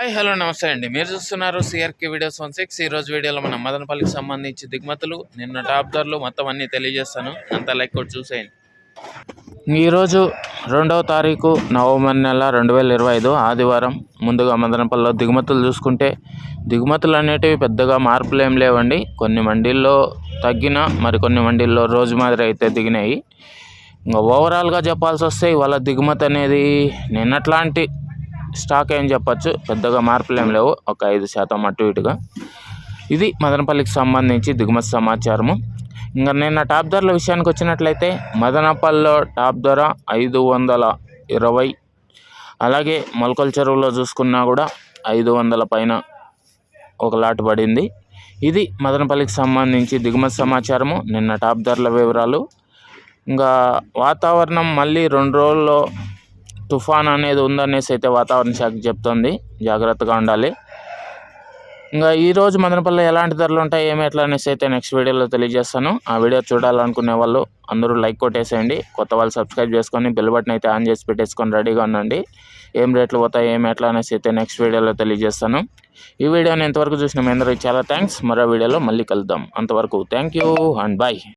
Hi hello నమస్తే అండి. మీరు చూస్తున్నారు సిఆర్కే వీడియోస్ వన్ సిక్స్ ఈ రోజు వీడియోలో మన మదనపల్లికి సంబంధించి దిగుమతులు నిన్న టాప్ ధరలు మొత్తం అన్నీ తెలియజేస్తాను. అంత లైక్ కూడా చూసేయండి. ఈరోజు రెండవ తారీఖు నవంబర్ నెల రెండు వేల ఇరవై ఐదు ఆదివారం. ముందుగా మదనపల్లిలో దిగుమతులు చూసుకుంటే దిగుమతులు అనేటివి పెద్దగా మార్పులు ఏం లేవండి. కొన్ని మండీల్లో తగ్గిన మరికొన్ని మండీల్లో రోజు మాదిరి అయితే దిగినాయి. ఇంకా ఓవరాల్గా చెప్పాల్సి వస్తే ఇవాళ దిగుమతి అనేది నిన్నట్లాంటి స్టాక్ ఏం చెప్పచ్చు? పెద్దగా మార్పులు ఏం లేవు. ఒక ఐదు శాతం అటు ఇటుగా. ఇది మదనపల్లికి సంబంధించి దిగుమతి సమాచారము. ఇంకా నిన్న టాప్ ధరల విషయానికి వచ్చినట్లయితే మదనపల్లిలో టాప్ ధర ఐదు వందల ఇరవై. అలాగే మొలకల చెరువులో చూసుకున్నా కూడా ఐదు వందల పైన ఒక లాట్ పడింది. ఇది మదనపల్లికి సంబంధించి దిగుమతి సమాచారము. నిన్న టాప్ ధరల వివరాలు. ఇంకా వాతావరణం మళ్ళీ రెండు రోజుల్లో తుఫాన్ అనేది ఉందనేసి అయితే వాతావరణ శాఖ చెప్తుంది. జాగ్రత్తగా ఉండాలి. ఇంకా ఈరోజు మదనపల్లి ఎలాంటి ధరలు ఉంటాయి ఏమి ఎట్లా అనేసి అయితే నెక్స్ట్ వీడియోలో తెలియజేస్తాను. ఆ వీడియో చూడాలనుకునే వాళ్ళు అందరూ లైక్ కొట్టేసేయండి. కొత్త వాళ్ళు సబ్స్క్రైబ్ చేసుకొని బెల్ బటన్ అయితే ఆన్ చేసి పెట్టేసుకొని రెడీగా ఉండండి. ఏం రేట్లు పోతాయి ఏం ఎట్లా అనేసి అయితే నెక్స్ట్ వీడియోలో తెలియజేస్తాను. ఈ వీడియోని ఎంతవరకు చూసిన మీ అందరికీ చాలా థ్యాంక్స్ మరో వీడియోలో మళ్ళీ కలుద్దాం. అంతవరకు థ్యాంక్ యూ అండ్ బాయ్